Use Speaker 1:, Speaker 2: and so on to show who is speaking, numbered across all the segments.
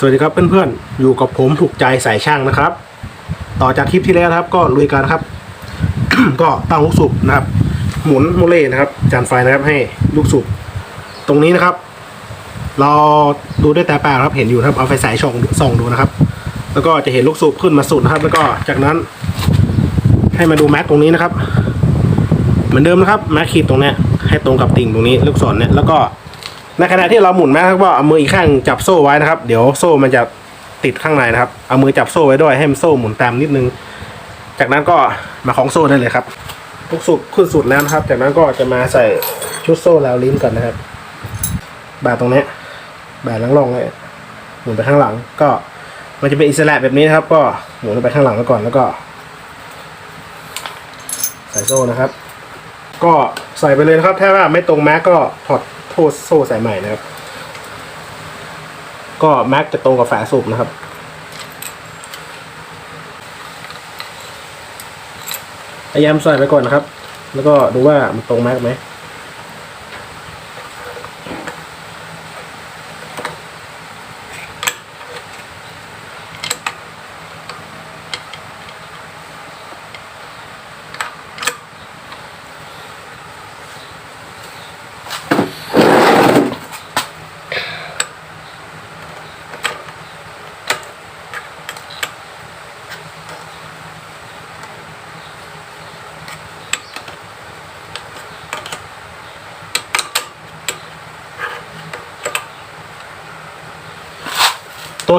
Speaker 1: สวัสดีครับเพื่อนๆ อยู่กับผมถูกใจสายช่างนะครับ ต่อจากคลิปที่แล้วครับ ก็ลุยกันครับ ก็ตั้งลูกสูบนะครับ หมุนโมเลนะครับ จานไฟนะครับให้ลูกสูบตรงนี้นะครับ เราดูด้วยตาเปล่าครับเห็นอยู่ครับเอาไฟฉายส่องส่องดูนะครับ แล้วก็จะเห็นลูกสูบขึ้นมาสุดนะครับ แล้วก็จากนั้น ให้มาดูแม็กตรงนี้นะครับ เหมือนเดิมนะครับแม็กขีดตรงเนี้ยให้ตรงกับติ่งตรงนี้ลูกศรเนี่ยแล้วก็ ในขณะที่เราหมุนแม็กครับก็เอามืออีกข้างจับโซ่ไว้นะครับ เดี๋ยวโซ่มันจะติดข้างในนะครับ เอามือจับโซ่ไว้ด้วยให้มันโซ่หมุนตามนิดนึง จากนั้นก็มาคล้องโซ่ได้เลยครับทุกสุดขึ้นสุดแล้วนะครับ จากนั้นก็จะมาใส่ชุดโซ่แล้วลิ้นก่อนนะครับ บาตรงนี้ยบาดล่องเลยหมุนไปข้างหลัง ก็มันจะเป็นอิสระแบบนี้นะครับ ก็หมุนไปข้างหลังไว้ก่อนแล้วก็ ใส่โซ่นะครับ ก็ใส่ไปเลยนะครับ ถ้าว่าไม่ตรงแม็กก็ถอด โทษโซ่สายใหม่นะครับ ก็แม็กจะตรงกับฝาสูบนะครับพยายามใส่ไปก่อนนะครับ แล้วก็ดูว่ามันตรงแม็กไหม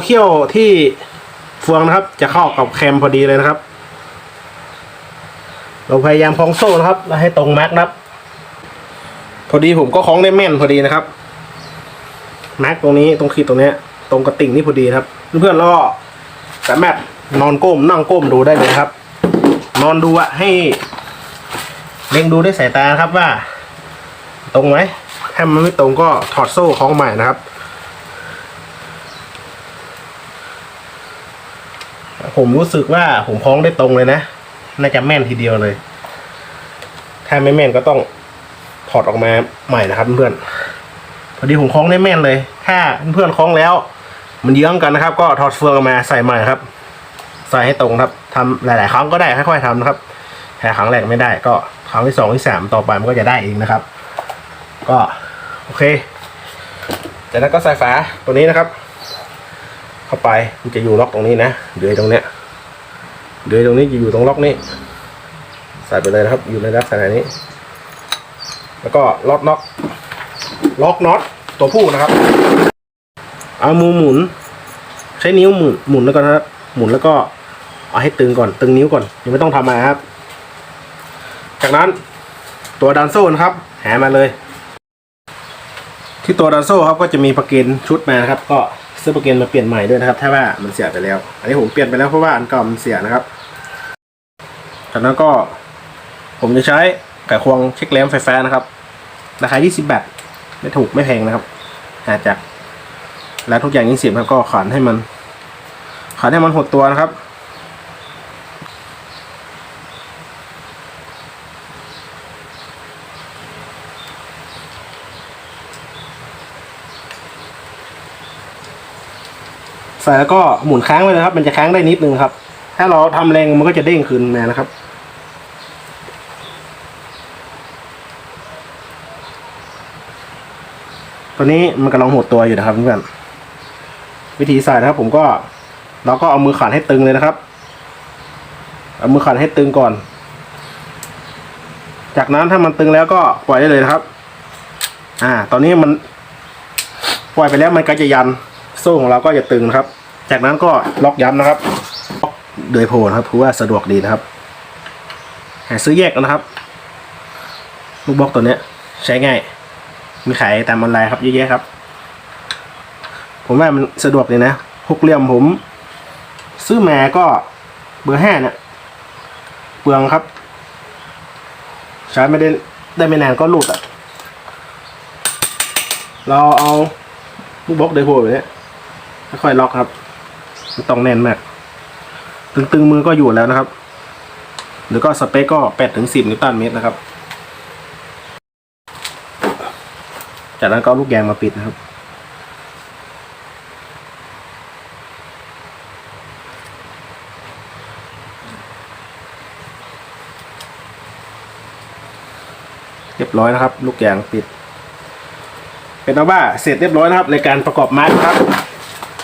Speaker 1: เขี้ยวที่เฟืองนะครับ จะเข้ากับแคมพอดีเลยนะครับ เราพยายามคล้องโซ่นะครับแล้วให้ตรงแม็กนะครับ พอดีผมก็คล้องได้แม่นพอดีนะครับแม็กตรงนี้ตรงขีดตรงเนี้ยตรงกระติ่งนี่พอดีครับ เพื่อนๆแล้วก็สามารถนอนก้มนั่งก้มดูได้เลยครับ นอนดูอะให้เล็งดูด้วยสายตาครับว่า ตรงไหมถ้ามันไม่ตรงก็ถอดโซ่คล้องใหม่นะครับ ผมรู้สึกว่าผมคล้องได้ตรงเลยนะ น่าจะแม่นทีเดียวเลย ถ้าไม่แม่นก็ต้องถอดออกมาใหม่นะครับเพื่อนพอดีผมคล้องได้แม่นเลย ถ้าเพื่อนคล้องแล้ว มันเยื้องกันนะครับ ก็ถอดเฟืองออกมาใส่ใหม่ครับ ใส่ให้ตรงครับทำหลาย ๆ ครั้งก็ได้ค่อยๆทำนะครับแค่ครั้งแรกไม่ได้ก็ครั้งที่สองที่สามต่อไปมันก็จะได้เองนะครับ ก็โอเคจากนั้นก็ใส่ฝาตัวนี้นะครับ เข้าไปมันจะอยู่ล็อกตรงนี้นะเดือยตรงเนี้ยเดือยตรงนี้จะอยู่ตรงล็อกนี้ ใส่ไปเลยนะครับ อยู่ในลักษณะนี้ แล้วก็ล็อกน็อกล็อกน็อตตัวผู้นะครับ เอามือหมุน ใช้นิ้วหมุนหมุนแล้วก็นะครับ หมุนแล้วก็เอาให้ตึงก่อนตึงนิ้วก่อนยังไม่ต้องทำอะไรครับ จากนั้นตัวดันโซ่นะครับแหมาเลย ที่ตัวดันโซ่ครับก็จะมีประเกนชุดมานะครับ ก็ ซื้อประเกนมาเปลี่ยนใหม่ด้วยนะครับ ถ้าว่ามันเสียไปแล้ว อันนี้ผมเปลี่ยนไปแล้วเพราะว่าอันเก่ามันเสียนะครับ จากนั้นก็ ผมจะใช้ไขควงเช็คแรมไฟฟ้านะครับ ราคา 20 บาท ไม่ถูกไม่แพงนะครับ หาจาก แล้วทุกอย่างยี่สิบครับก็ขันให้มันขันให้มันหดตัวนะครับ ส่แล้วก็หมุนค้างไว้เลยครับ มันจะค้างได้นิดนึงครับ ถ้าเราทำแรงมันก็จะเด้งคืนมานะครับตัวนี้มันกำลังหดตัวอยู่นะครับเพื่อนวิธีใส่นะครับ ผมก็เราก็เอามือขันให้ตึงเลยนะครับ เอามือขันให้ตึงก่อน จากนั้นถ้ามันตึงแล้วก็ปล่อยได้เลยนะครับ อ่า ตอนนี้มันปล่อยไปแล้วมันก็จะยันโซ่ของเราก็จะตึงนะครับ จากนั้นก็ล็อกย้ำนะครับล็อกโดยโพนะครับเพราะว่าสะดวกดีนะครับหาซื้อแยกนะครับ ลูกบล็อกตัวเนี้ย ใช้ง่าย มีขายตามออนไลน์ครับเยอะแยะครับ ผมว่ามันสะดวกเลยนะหกเหลี่ยมผม ซื้อมาก็เบอร์ห้าเนี่ยเปลืองครับ ใช้ไม่ได้ได้ไม่นานก็หลุดอะ เราเอาลูกบล็อกไดโพแบบนี้ค่อยๆล็อกครับ ต้องแน่นมาก ตึงๆมือก็อยู่แล้วนะครับ แล้วก็สเปคก็แปดถึงสิบนิวตันเมตรนะครับ จากนั้นก็ลูกแยางมาปิดนะครับ เรียบร้อยนะครับ ลูกแยางปิด เป็นเอาว่าเสร็จเรียบร้อยนะครับ ในการประกอบไม้ครับ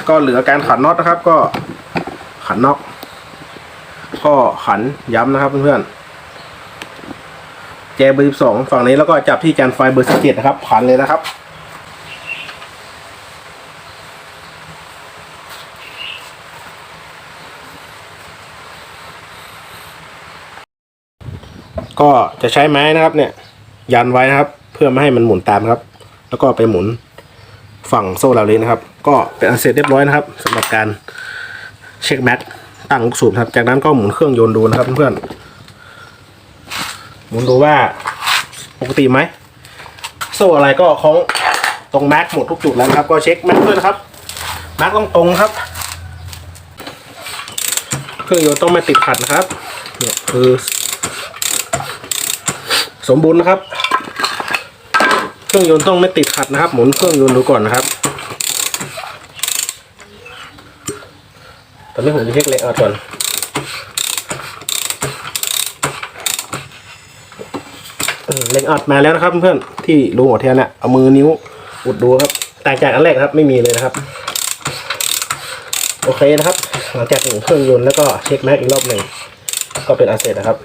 Speaker 1: ก็เหลือการขันน็อตนะครับ ก็ขันน็อกก็ขันย้ำนะครับเพื่อนๆแจเบอร์สิบสองฝั่งนี้แล้วก็จับที่จานไฟเบอร์สิบเจ็ดนะครับขันเลยนะครับก็จะใช้ไม้นะครับเนี่ย ยันไว้นะครับ เพื่อไม่ให้มันหมุนตามครับ แล้วก็ไปหมุน ฝั่งโซ่เหล่านี้นะครับ ก็เป็นอันเสร็จเรียบร้อยนะครับสำหรับการเช็คแม็กตั้งลูกสูบครับ จากนั้นก็หมุนเครื่องยนต์ดูนะครับเพื่อนๆหมุนดูว่าปกติไหมโซ่อะไรก็คล้องตรงแม็กหมดทุกจุดแล้วครับก็เช็คแม็กด้วยนะครับแม็กต้องตรงครับ เครื่องยนต์ต้องไม่ติดขัดนะครับเนี่ยคือ สมบูรณ์นะครับ รื่องยนต์ต้องไม่ติดขัดนะครับ หมุนเครื่องยนต์ดูก่อนนะครับ ตอนนี้ผมจะเช็คเล็กเอาก่อนเล็กอัดมาแล้วนะครับเพื่อนๆที่รูหัวเทียนน่ะเอามือนิ้วอุดดูครับต่างจากอันแรกครับไม่มีเลยนะครับ โอเคนะครับ หลังจากหมุนเครื่องยนต์แล้วก็เช็คแม็กอีกรอบหนึ่งก็เป็นอันเสร็จนะครับ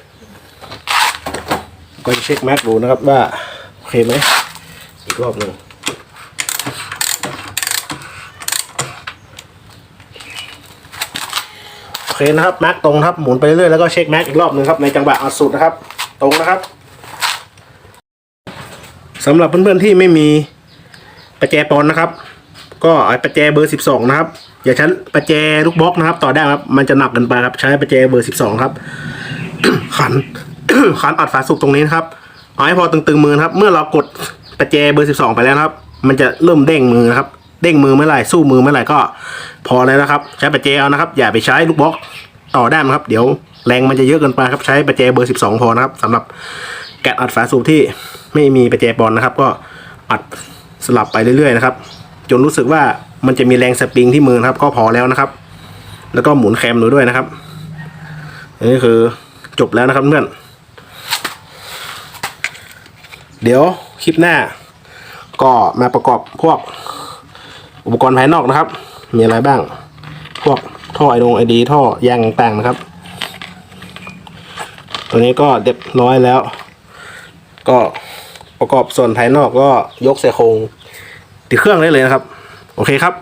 Speaker 1: ก็จะเช็คแม็กดูนะครับว่าโอเคไหม อีกรอบหนึ่งโอเคนะครับแม็กตรงครับหมุนไปเรื่อยแล้วก็เช็คแม็กอีกรอบหนึ่งครับในจังหวะอัดสุดนะครับ ตรงนะครับสำหรับเพื่อนๆที่ไม่มีประแจปอนนะครับ ก็ไอ้ประแจเบอร์ 12 นะครับ อย่าใช้ประแจลูกบล็อกนะครับ ต่อได้ครับมันจะหนักเกินไปครับ ใช้ประแจเบอร์ 12 ครับ ขันขันอัดฝาสูบตรงนี้นะครับเอาให้พอตึงๆมือครับ เมื่อเรากด ประแจเบอร์ 12 ไปแล้วนะครับ มันจะเริ่มเด้งมือนะครับ เด้งมือเมื่อไหร่สู้มือเมื่อไหร่ก็พอแล้วนะครับ ใช้ประแจเอานะครับ อย่าไปใช้ลูกบล็อกต่อได้นะครับ เดี๋ยวแรงมันจะเยอะเกินไปครับใช้ประแจเบอร์ 12 พอนะครับสำหรับแกะอัดฝาสูบที่ไม่มีประแจปอนนะครับ ก็อัดสลับไปเรื่อยๆนะครับจนรู้สึกว่ามันจะมีแรงสปริงที่มือนะครับ ก็พอแล้วนะครับ แล้วก็หมุนแคมดูด้วยนะครับอันนี้คือจบแล้วนะครับเพื่อน เดี๋ยว คลิปหน้า ก็มาประกอบพวกอุปกรณ์ภายนอกนะครับ มีอะไรบ้าง พวกท่อไอดงไอดีท่อยางต่างๆนะครับ ตัวนี้ก็เรียบร้อยแล้ว ก็ประกอบส่วนภายนอกก็ยกใส่โครงติดเครื่องได้เลยนะครับ โอเคครับ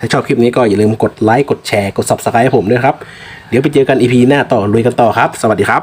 Speaker 1: ถ้าชอบคลิปนี้ก็อย่าลืมกดไลค์กดแชร์กด subscribe ให้ผมด้วยครับ เดี๋ยวไปเจอกัน EP หน้าต่อลุยกันต่อครับ สวัสดีครับ